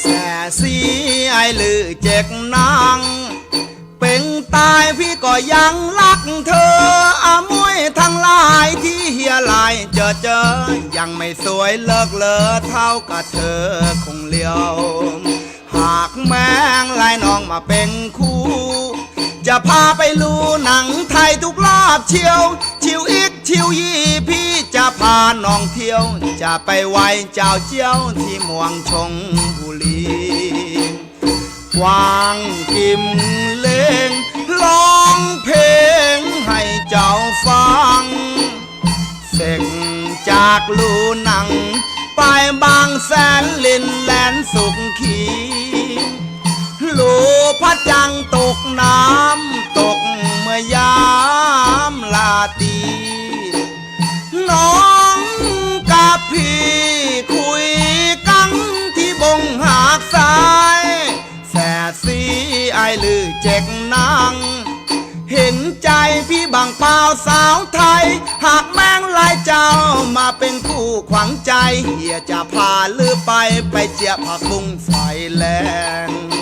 แสสีไอหลือเจ็กนางเป็งตายพี่ก็ยังรักเธออามวยทั้งหลายที่เฮียลายเจอเจอ ยังไม่สวยเลิกเลอเท่ากับเธอคงเลียว หากแมงลายน้องมาเป็นคู่ จะพาไปรู้หนังไทยทุ รอบเชียว ชิวอีกชิวยี่พี่จะพาน้องเที่ยว จะไปไหวเจ้าเจียวที่เมวงชงบุรีวางกิมเลงร้องเพลงให้เจ้าฟัง เสกจากลูหนัง ไปบางแสนลินแลนสุขขีลูพระจังตกน้ำ เห็นใจพี่บางเปล่าสาวไทย หากแมงลายเจ้ามาเป็นคู่ขวังใจเฮียจะพาลือไปไปเจียผักบุ้งไฟแรง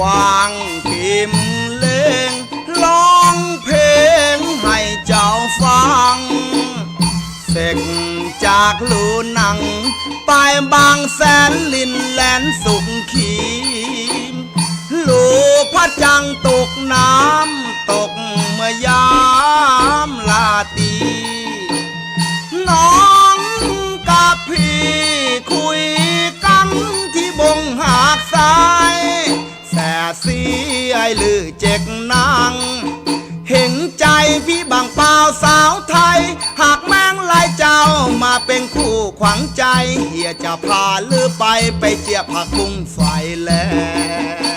วางพิมเล่งร้องเพลงให้เจ้าฟัง เสกจากลูหนัง ไปบางแสนลินแลนสุขขีมลูพระจังตกน้ ลือเจ็กนางเห็นใจพี่บางเปล่าสาวไทย หากแม่งลายเจ้ามาเป็นคู่ขวังใจ เฮียจะพาลือไปไปเจียผักบุ้งไฟแลง